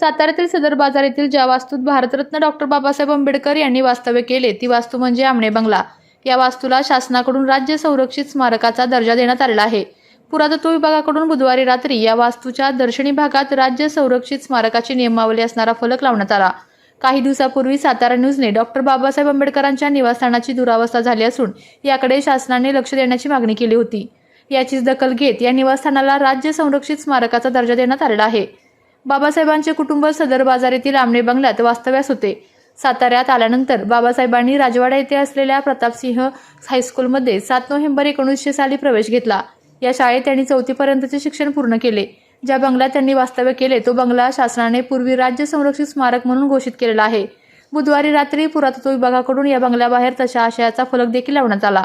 साताऱ्यातील सदर बाजार येथील ज्या वास्तूत भारतरत्न डॉक्टर बाबासाहेब आंबेडकर यांनी वास्तव्य केले ती वास्तू म्हणजे आमणे बंगला. या वास्तूला शासनाकडून राज्य संरक्षित स्मारकाचा दर्जा देण्यात आलेला आहे. पुरातत्व विभागाकडून बुधवारी रात्री या वास्तूच्या दर्शनी भागात राज्य संरक्षित स्मारकाची नियमावली असणारा फलक लावण्यात आला. काही दिवसापूर्वी सातारा न्यूजने डॉक्टर बाबासाहेब आंबेडकरांच्या निवासस्थानाची दुरावस्था झाली असून याकडे शासनाने लक्ष देण्याची मागणी केली होती. याचीच दखल घेत या निवासस्थानाला राज्य संरक्षित स्मारकाचा दर्जा देण्यात आलेला आहे. बाबासाहेबांचे कुटुंब सदर बाजार येथील आमणे बंगल्यात वास्तव्यास होते. साताऱ्यात आल्यानंतर बाबासाहेबांनी राजवाडा येथे असलेल्या प्रतापसिंह हायस्कूलमध्ये सात नोव्हेंबर एकोणीसशे साली प्रवेश घेतला. या शाळेत त्यांनी चौथीपर्यंतचे शिक्षण पूर्ण केले. ज्या बंगल्यात त्यांनी वास्तव्य केले तो बंगला शासनाने पूर्वी राज्य संरक्षित स्मारक म्हणून घोषित केलेला आहे. बुधवारी रात्री पुरातत्व विभागाकडून या बंगल्याबाहेर तशा आशयाचा फलक देखील लावण्यात आला.